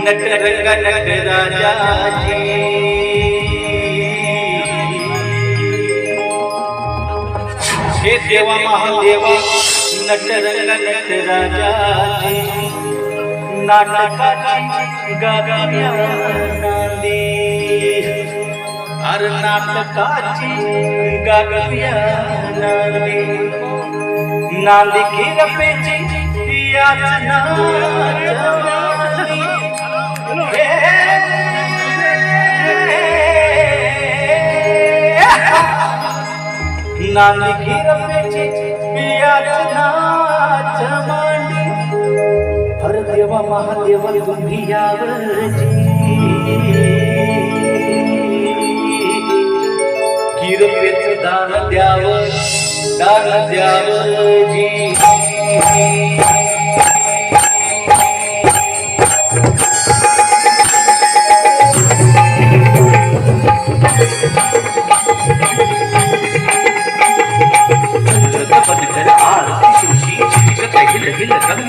अर देवा नट रंग नट राजाची हे देवा महादेवा नट रंग नट राजाची नाटकाची गागाव्या नांदी. अर नाटकाची गागाव्या नांदी. नांदी खिरपेची याचना जमानी. हे. नांदी खिरपेची याचना जमानी. महादेव तुम्ही किरपेच दान द्याव दान द्याव जी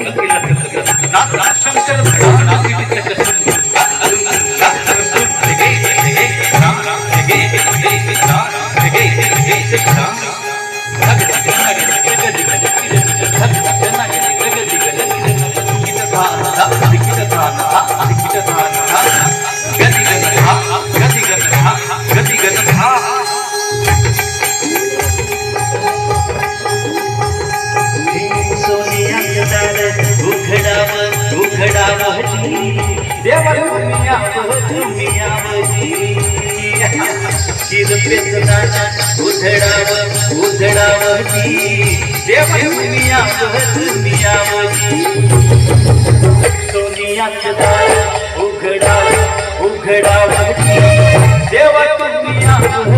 Gracias. शिरपेच दाना उधडाव उधडाव देवा दुनिया दुनिया सोनियाच दार उघडाव उघडाव देवा दुनिया दुनिया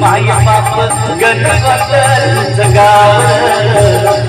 माय बाप गणपत तुझ